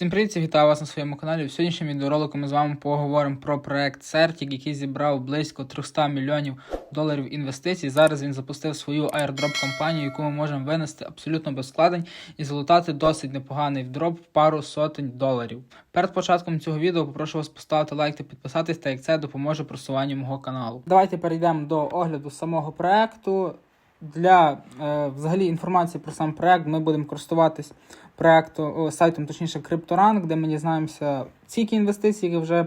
Всім привіт, вітаю вас на своєму каналі. В сьогоднішньому відеоролику ми з вами поговоримо про проект Certic, який зібрав близько 300 мільйонів доларів інвестицій. Зараз він запустив свою airdrop компанію, яку ми можемо винести абсолютно без вкладень і залутати досить непоганий вдроп в пару сотень доларів. Перед початком цього відео попрошу вас поставити лайк та підписатись, так як це допоможе просуванню мого каналу. Давайте перейдемо до огляду самого проекту. Для е, взагалі інформації про сам проект ми будемо користуватись проекту сайтом, точніше, CryptoRank, де ми дізнаємося ціки інвестицій, які вже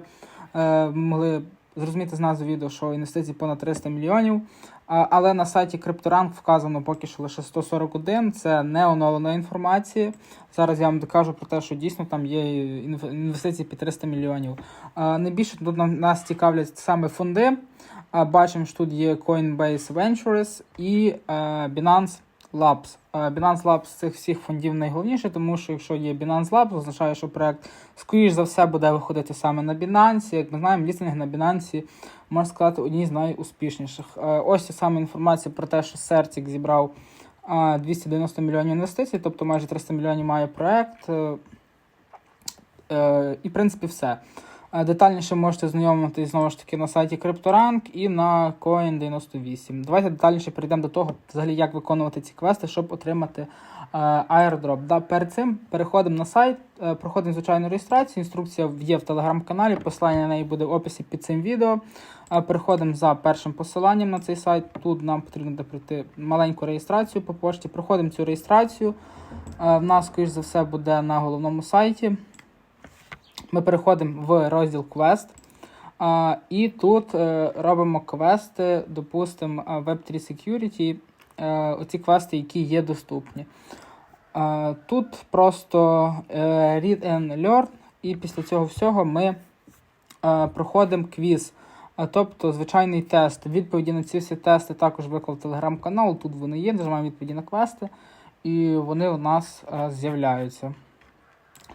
е, могли зрозуміти з назви відео, що інвестицій понад 300 мільйонів. Але на сайті CryptoRank вказано поки що лише 141. Це не оновлена інформація. Зараз я вам докажу про те, що дійсно там є інвестиції під 300 мільйонів. Найбільше тут нас цікавлять саме фонди. Бачимо, що тут є Coinbase Ventures і е, Binance Labs. Е, Binance Labs з цих всіх фондів найголовніше, тому що якщо є Binance Labs, означає, що проект, скоріш за все, буде виходити саме на Binance. Як ми знаємо, лістинг на Binance, можна сказати, одні з найуспішніших. Е, Ось саме інформація про те, що Certic зібрав е, 290 мільйонів інвестицій, тобто майже 300 мільйонів має проект. І, в принципі, все. Е, Детальніше можете знайомитись знову ж таки на сайті CryptoRank і на Coin98. Давайте детальніше перейдемо до того, взагалі, як виконувати ці квести, щоб отримати е, airdrop. Да, перед цим переходимо на сайт, е, проходимо звичайну реєстрацію. Інструкція є в телеграм-каналі, посилання на неї буде в описі під цим відео. Е, переходимо за першим посиланням на цей сайт. Тут нам потрібно пройти маленьку реєстрацію по пошті. Проходимо цю реєстрацію. Е, в нас, скоріш за все, буде на головному сайті. Ми переходимо в розділ квест. А, і тут е, робимо квести, допустимо, Web3 Security, е, оці квести, які є доступні. Е, тут просто е, read and learn, і після цього всього ми е, проходимо квіз. Тобто звичайний тест. Відповіді на ці всі тести також виклав телеграм-канал. Тут вони є, нажимаємо відповіді на квести, і вони у нас е, з'являються.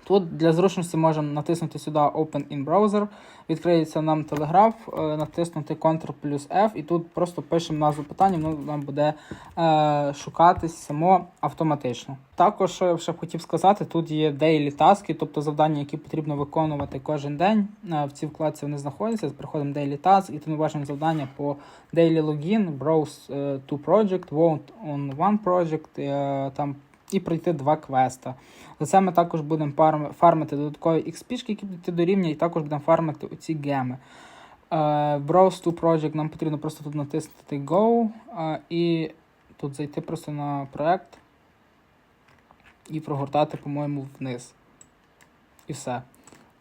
Тут для зручності можемо натиснути сюди Open in Browser, відкриється нам телеграф, е, натиснути Ctrl плюс F, і тут просто пишемо назву питання, воно нам буде е, шукатись само автоматично. Також що я ще хотів сказати, тут є daily таски, тобто завдання, які потрібно виконувати кожен день. Е, в цій вкладці вони знаходяться. Приходимо daily task, і тут ми бачимо завдання по daily login, browse е, to project, vote on one project, е, там і пройти два квеста. За це ми також будемо фармити додаткові XP, які будуть до рівня, і також будемо фармити оці геми. Е, Browse to Project нам потрібно просто тут натиснути Go е, і тут зайти просто на проект і прогортати, по-моєму, вниз. І все.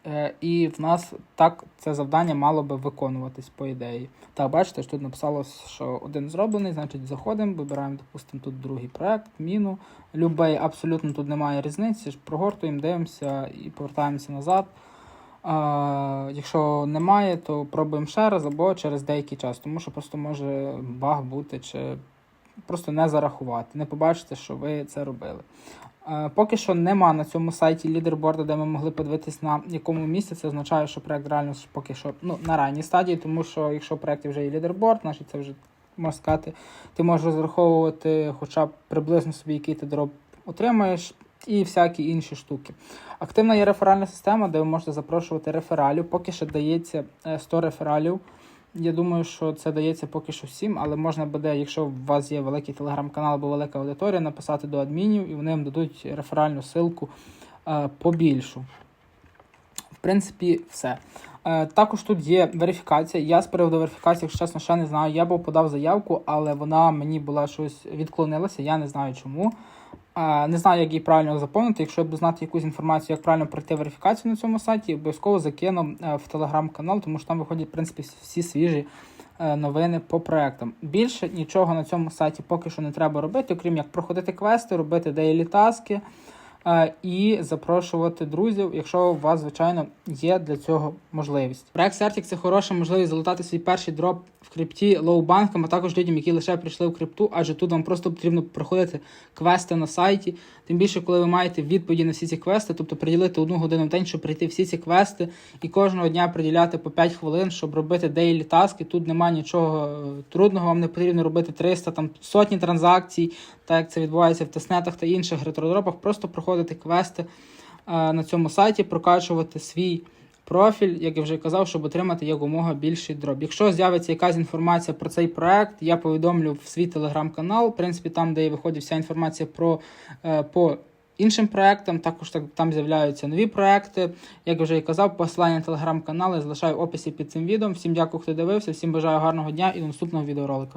Е, і в нас так це завдання мало би виконуватись, по ідеї. Так, бачите, що тут написало, що один зроблений, значить заходимо, вибираємо, допустимо, тут другий проект, міну. Любий, абсолютно тут немає різниці. Прогортуємо, дивимося і повертаємося назад. А, якщо немає, то пробуємо ще раз або через деякий час, тому що просто може баг бути чи просто не зарахувати. Не побачите, що ви це робили. Е, Поки що нема на цьому сайті лідерборда, де ми могли подивитись на якому місці. Це означає, що проект реально поки що ну, на ранній стадії, тому що якщо в проєкті вже є лідерборд, значить це вже можна сказати, ти можеш розраховувати хоча б приблизно собі, який ти дроп отримаєш, і всякі інші штуки. Активна є реферальна система, де ви можете запрошувати рефералів. Поки що дається е, 100 рефералів. Я думаю, що це дається поки що всім, але можна буде, якщо у вас є великий телеграм-канал або велика аудиторія, написати до адмінів і вони вам дадуть реферальну ссылку е, побільшу. В принципі, все. Е, також тут є верифікація. Я з приводу верифікації, якщо чесно, ще не знаю. Я був подав заявку, але вона мені була щось відклонилася, я не знаю чому. Не знаю, як її правильно заповнити. Якщо я знати якусь інформацію, як правильно пройти верифікацію на цьому сайті, обов'язково закину е, в телеграм-канал, тому що там виходять в принципі всі свіжі е, новини по проектам. Більше нічого на цьому сайті поки що не треба робити, окрім як проходити квести, робити дейлі таски і запрошувати друзів, якщо у вас, звичайно, є для цього можливість. Проект Certic – це хороша можливість залутати свій перший дроп в крипті лоу-банкам, а також людям, які лише прийшли в крипту, адже тут вам просто потрібно проходити квести на сайті. Тим більше, коли ви маєте відповіді на всі ці квести, тобто приділити одну годину в день, щоб пройти всі ці квести, і кожного дня приділяти по 5 хвилин, щоб робити дейлі таски. Тут немає нічого е, трудного, вам не потрібно робити 300, там сотні транзакцій, так як це відбувається в теснетах та інших ретродропах, просто проходити квести. е, на цьому сайті прокачувати свій профіль, як я вже казав, щоб отримати якомога більший дроб. Якщо з'явиться якась інформація про цей проект, я повідомлю в свій телеграм-канал. В принципі, там, де виходить вся інформація про е, по іншим проектам, також так там з'являються нові проекти. Як вже і казав, посилання на телеграм-канал я залишаю в описі під цим відео. Всім дякую, хто дивився, всім бажаю гарного дня і до наступного відеоролика.